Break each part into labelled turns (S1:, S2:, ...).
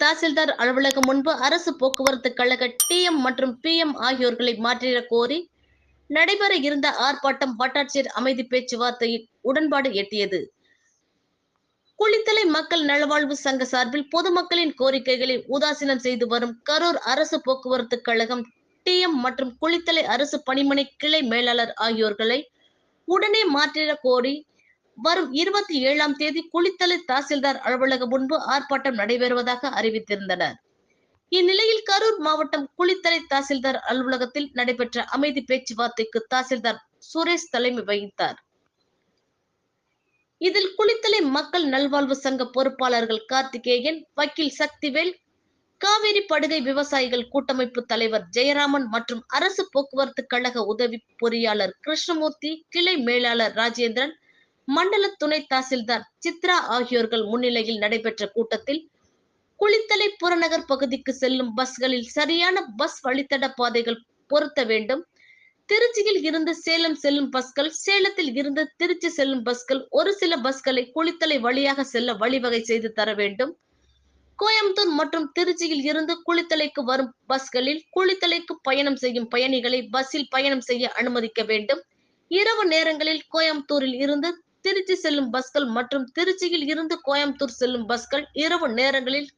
S1: தாசில்தார் அலுவலகம் முன்பு அரசு போக்குவரத்து கழக டிஎம் மற்றும் பிஎம் ஆகியோர்களை மாற்றிட கோரி நடைபெற இருந்த ஆர்ப்பாட்டம் வட்டாட்சியர் அமைதி பேச்சுவார்த்தையில் உடன்பாடு எட்டியது. குளித்தலை மக்கள் நலவாழ்வு சங்க சார்பில் பொதுமக்களின் கோரிக்கைகளை உதாசீனம் செய்து வரும் கரூர் அரசு போக்குவரத்து கழகம் டிஎம் மற்றும் குளித்தலை அரசு பணிமனை கிளை மேலாளர் ஆகியோர்களை உடனே மாற்றிட கோரி வரும் இருபத்தி ஏழாம் தேதி குளித்தலை தாசில்தார் அலுவலகம் முன்பு ஆர்ப்பாட்டம் நடைபெறுவதாக அறிவித்திருந்தனர். இந்நிலையில் கரூர் மாவட்டம் குளித்தலை தாசில்தார் அலுவலகத்தில் நடைபெற்ற அமைதி பேச்சுவார்த்தைக்கு தாசில்தார் சுரேஷ் தலைமை வகித்தார். இதில் குளித்தலை மக்கள் நல்வாழ்வு சங்க பொறுப்பாளர்கள் கார்த்திகேயன் வக்கீல் சக்திவேல் காவிரி படுகை விவசாயிகள் கூட்டமைப்பு தலைவர் ஜெயராமன் மற்றும் அரசு போக்குவரத்து கழக உதவி பொறியாளர் கிருஷ்ணமூர்த்தி கிளை மேலாளர் ராஜேந்திரன் மண்டல துணை தாசில்தார் சித்ரா ஆகியோர்கள் முன்னிலையில் நடைபெற்ற கூட்டத்தில் குளித்தலை புறநகர் பகுதிக்கு செல்லும் பஸ்களில் சரியான பஸ் வழித்தட பாதைகள் பொருத்த வேண்டும். திருச்சியில் இருந்து சேலம் செல்லும் பஸ்கள் சேலத்தில் இருந்து திருச்சி செல்லும் பஸ்கள் ஒரு சில பஸ்களை குளித்தலை வழியாக செல்ல வழிவகை செய்து தர வேண்டும். கோயம்புத்தூர் மற்றும் திருச்சியில் இருந்து குளித்தலைக்கு வரும் பஸ்களில் குளித்தலைக்கு பயணம் செய்யும் பயணிகளை பஸ்ஸில் பயணம் செய்ய அனுமதிக்க வேண்டும். இரவு நேரங்களில் கோயம்புத்தூரில் இருந்து திருச்சி செல்லும் பஸ்கள் மற்றும் திருச்சியில் இருந்து கோயம்புத்தூர் செல்லும் பஸ்கள் இரவு நேரங்களில்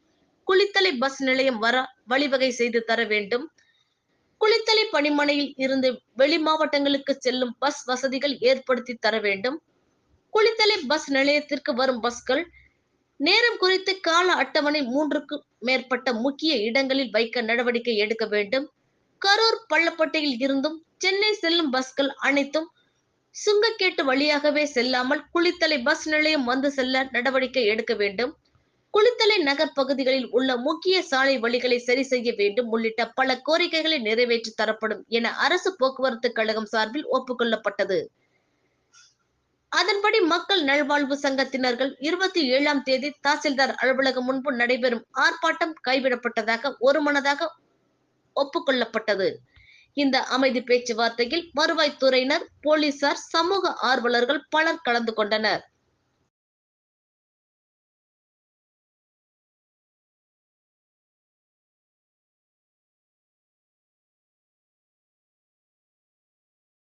S1: குளித்தலை பஸ் நிலையம் வர வழிவகை செய்து தர வேண்டும். குளித்தலை பணிமனையில் இருந்து வெளி மாவட்டங்களுக்கு செல்லும் பஸ் வசதிகள் ஏற்படுத்தி தர வேண்டும். குளித்தலை பஸ் நிலையத்திற்கு வரும் பஸ்கள் நேரம் குறித்து கால அட்டவணை மூன்றுக்கு மேற்பட்ட முக்கிய இடங்களில் வைக்க நடவடிக்கை எடுக்க வேண்டும். கரூர் பள்ளப்பட்டையில் இருந்தும் சென்னை செல்லும் பஸ்கள் அனைத்தும் சுங்கக்கேட்டு வழியாகவே செல்லாமல் குளித்தலை பஸ் நிலையம் வந்து செல்ல நடவடிக்கை எடுக்க வேண்டும். குளித்தலை நகர் பகுதிகளில் உள்ள முக்கிய சாலை வழிகளை சரி செய்ய வேண்டும். உள்ளிட்ட பல கோரிக்கைகளை நிறைவேற்றி தரப்படும் என அரசு போக்குவரத்து கழகம் சார்பில் ஒப்புக்கொள்ளப்பட்டது. அதன்படி மக்கள் நல்வாழ்வு சங்கத்தினர்கள் இருபத்தி ஏழாம் தேதி தாசில்தார் அலுவலகம் முன்பு நடைபெறும் ஆர்ப்பாட்டம் கைவிடப்பட்டதாக ஒருமனதாக ஒப்புக்கொள்ளப்பட்டது. இந்த அமைதி பேச்சுவார்த்தையில் வருவாய்த்துறையினர் போலீசார் சமூக ஆர்வலர்கள் பலர் கலந்து கொண்டனர்.